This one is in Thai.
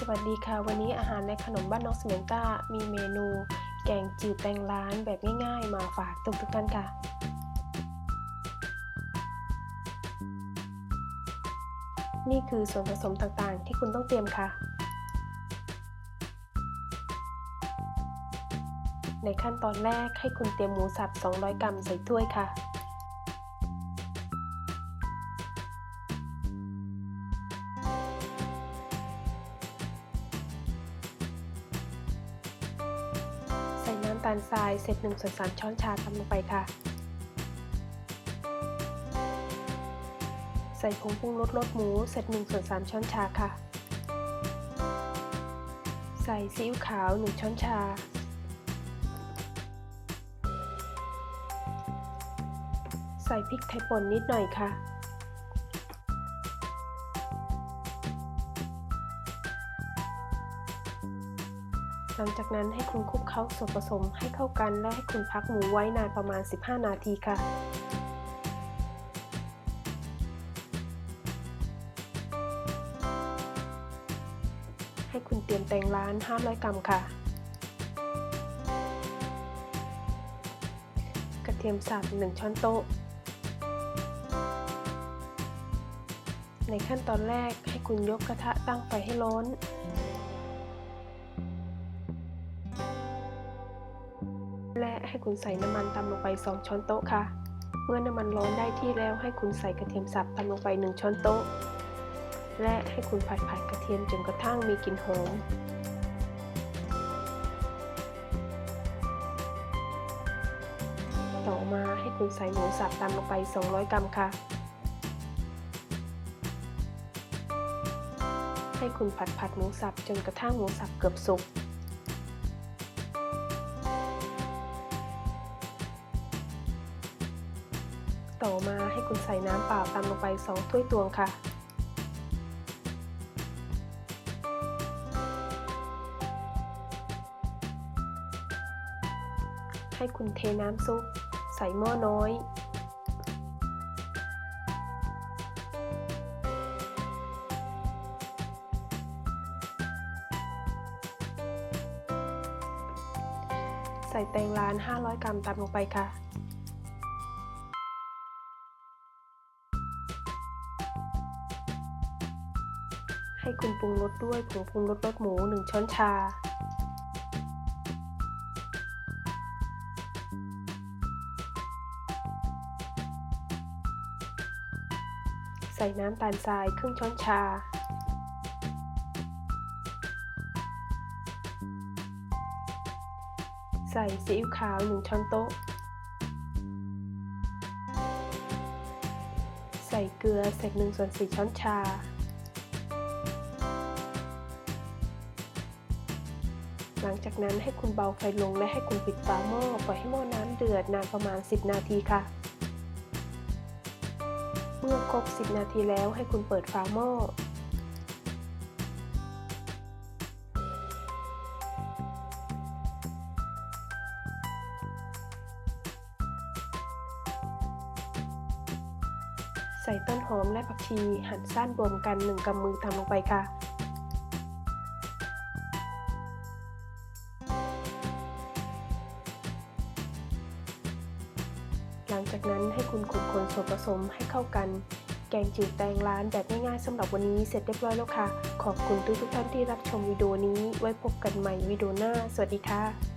สวัสดีค่ะ วันนี้อาหารในขนมบ้านน้องสเมนต้า มีเมนู แกงจืดแตงร้านแบบง่ายๆ มาฝากทุกทุกๆท่านค่ะ นี่คือส่วนผสมต่างๆ ที่คุณต้องเตรียมค่ะ ในขั้นตอนแรกให้คุณเตรียมหมูสับ 200 กรัมใส่ถ้วยค่ะ ใส่น้ำตาลทรายเศษ1ส่วน3ช้อนชาตามลงไปค่ะ ใส่ผงปรุงรสรสหมูเศษ1ส่วน3ช้อนชาค่ะ ใส่ซีอิ๊วขาว1ช้อนชา ใส่พริกไทยป่นนิดหน่อยค่ะ หลังจากนั้นให้คุณคลุกเคล้าส่วนผสมให้เข้ากันและให้คุณพักหมูไว้นานประมาณ 15 นาทีค่ะให้คุณเตรียมแตงร้าน 500 กรัมค่ะ กระเทียมสับ 1 ช้อนโต๊ะ ในขั้นตอนแรกให้คุณยกกระทะตั้งไฟให้ร้อน ให้คุณใส่น้ำมันตามลงไป 2 ช้อนโต๊ะค่ะ เมื่อน้ำมันร้อนได้ที่แล้วให้คุณใส่กระเทียมสับตามลงไป 1 ช้อนโต๊ะ และให้คุณผัดผัดกระเทียมจนกระทั่งมีกลิ่นหอมต่อมาให้คุณใส่หมูสับตามลงไป 200 กรัมค่ะ ให้คุณผัดผัดหมูสับจนกระทั่งหมูสับเกือบสุก ต่อมาให้คุณใส่น้ำเปล่าตามลงไป 2 ถ้วยตวงค่ะ ให้คุณเทน้ำซุปใส่หม้อน้อยใส่แตงร้าน 500 กรัมตามลงไปค่ะ ให้คุณปรุงรสด้วยผงปรุงรสรสหมู 1 ช้อนชา ใส่น้ำตาลทรายครึ่งช้อนชา ใส่ซีอิ๊วขาว 1 ช้อนโต๊ะ ใส่เกลือเศษ1ส่วน4ช้อนชา ลังจากนั้นให้คุณเบาไฟลงและให้คุณปิดฝาหม้อปล่อยให้หม้อน้ำเดือดนานประมาณ 10 นาทีค่ะ เมื่อครบ 10 นาทีแล้วให้คุณเปิดฝาหม้อใส่ต้นหอมและผักชีหั่นสั้นรวมกัน1กำมือทำลงไปค่ะ หลังจากนั้นให้คุณคลุกคนส่วนผสมให้เข้ากัน แกงจืดแตงร้านแบบง่ายๆสำหรับวันนี้เสร็จเรียบร้อยแล้วค่ะ ขอบคุณทุกๆท่านที่รับชมวิดีโอนี้ ไว้พบกันใหม่วิดีโอหน้า สวัสดีค่ะ